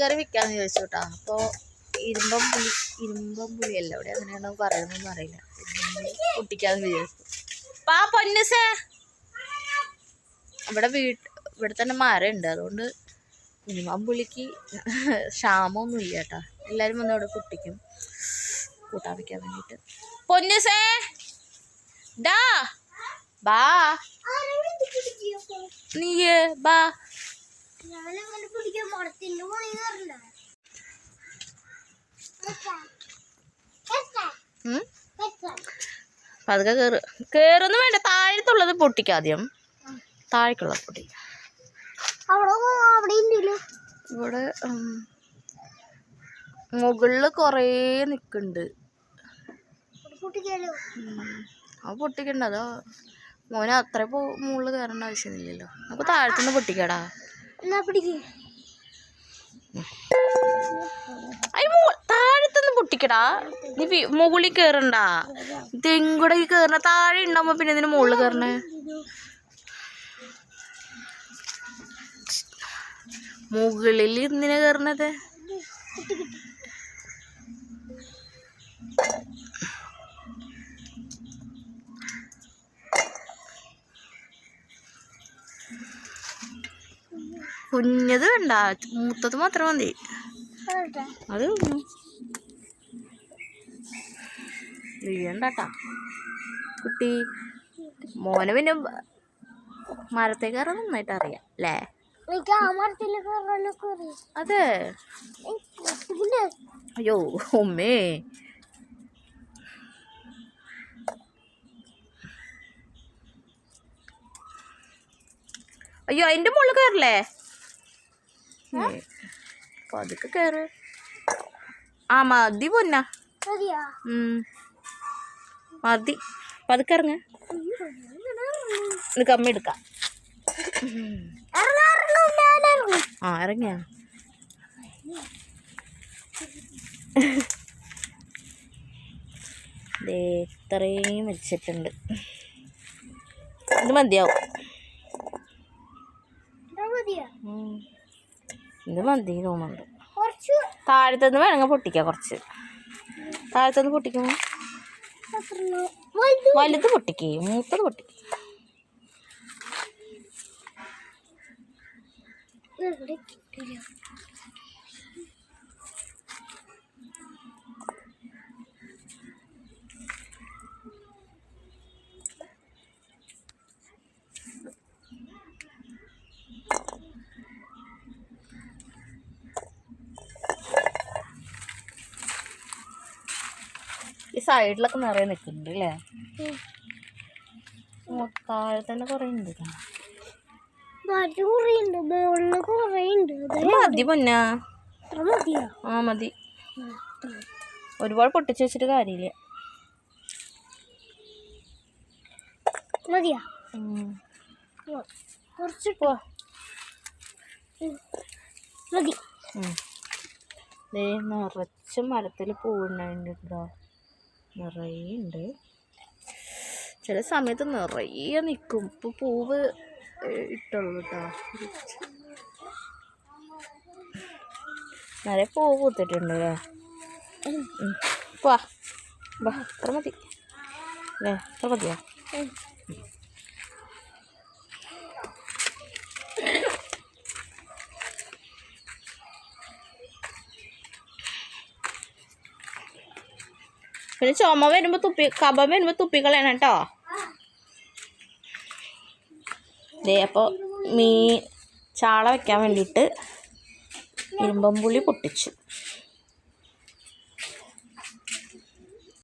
കറി വെക്കാന്ന് ചോദിച്ചു കേട്ടോ അപ്പോൾ ഇരുമ്പം പുളി ഇരുമ്പം പുളിയല്ല. ഇവിടെ അങ്ങനെയാണോ പറയുന്നതെന്ന് അറിയില്ല. കുട്ടിക്കാന്ന് വിചാരിച്ചു. പാ പൊന്നസേ. ഇവിടെ വീട്ട് ഇവിടെ തന്നെ മരമുണ്ട്. അതുകൊണ്ട് മിനിമം പുളിക്ക് ക്ഷാമമൊന്നും ഇല്ല കേട്ടോ. എല്ലാവരും വന്ന് അവിടെ പൊട്ടിക്കും കൂട്ടാൻ വെക്കാൻ വേണ്ടിയിട്ട്. പൊന്നസേ. ഡാ. ബാ. നീയേ ബാ. ഞാനങ്ങനെ പിടിക്കാൻ പണി കയറില്ല ഉം? പതുക്കെ കയറ് കയറൊന്നും വേണ്ട. താഴത്തുള്ളത് പൊട്ടിക്കാദ്യം താഴേക്കുള്ളത് പൊട്ടിക്കാം അവിടെ അവിടെ ഉണ്ടല്ലോ ഇവിടെ മുകളിൽ കൊറേ നിക്കുന്നുണ്ട് അത് പൊട്ടിക്കണ്ട. അതോ മോനെ അത്ര പോ മുകളിൽ കയറേണ്ട ആവശ്യമൊന്നുമില്ലല്ലോ നമുക്ക് താഴത്തുനിന്ന് പൊട്ടിക്കടാ. താഴത്തുനിന്ന് പൊട്ടിക്കടാ. നീ മുകളിൽ കയറണ്ട തെങ്കുടെ കേറണ? താഴെ ഉണ്ടാവുമ്പോ പിന്നെ ഇതിന് മുകളിൽ കയറണേ മുകളിൽ എന്തിനാ കയറണത് കുഞ്ഞത് വേണ്ട മൂത്തത് മാത്രം മതി. അത് കുഞ്ഞു വീഴണ്ടാട്ടാ കുട്ടി മോനെ പിന്നെ മരത്തെ കയറാൻ നന്നായിട്ട് അറിയാം അല്ലേ? അതെ. അയ്യോ ഉമ്മേ. അയ്യോ അതിന്റെ മുകളിൽ കയറില്ലേ? പതുക്കെ കയറ് ആ മതി പൊന്ന. മതി. പതുക്കെ ഇറങ്ങ. ഇത് കമ്മി എടുക്കാം. ഇറങ്ങാ ഞാൻ ഇറങ്ങും ആ ഇറങ്ങിയ. ദേ ഇത്രയും വെച്ചിട്ടുണ്ട്. ഇത് മതിയാവും. മതിയാ? ഉം. ഇത് മതി തോന്നുന്നുണ്ട് താഴത്തുനിന്ന് വേണമെങ്കിൽ പൊട്ടിക്കാം കുറച്ച്. താഴത്തുനിന്ന് പൊട്ടിക്കുമ്പോൾ അത്ര വലുത് വലുത് പൊട്ടിക്കേ മൂത്തത് പൊട്ടിക്കേ ഇവിടെ ഈ സൈഡിലൊക്കെ നിറയെ നിൽക്കുന്നുണ്ട് അല്ലേ? താഴെ തന്നെ കുറേ ഉണ്ട് മതി പൊന്നാ. ആ മതി. ഒരുപാട് പൊട്ടിച്ച് വെച്ചിട്ട് കാര്യമില്ല. മതിയാ. കുറച്ച് മതി. നിറച്ച് മരത്തിൽ പൂവുണ്ടായിട്ടുണ്ട് കേട്ടോ നിറയെ ഉണ്ട് ചില സമയത്ത് നിറയെ നിൽക്കും ഇപ്പോൾ പൂവ് ഇട്ടുള്ളൂ കേട്ടോ നിറയെ പൂവ് പൂത്തിട്ടുണ്ട് അല്ലേ വാ പോവാ വാ. അത്ര മതി. അല്ലേ അത്ര മതിയോ? പിന്നെ ചുമ വരുമ്പോൾ തുപ്പി കബം വരുമ്പോൾ തുപ്പിക്കളയണം കേട്ടോ. ദേ അപ്പോൾ മീൻ ചാള വെക്കാൻ വേണ്ടിയിട്ട് ഇരുമ്പം പുളി പൊട്ടിച്ചു.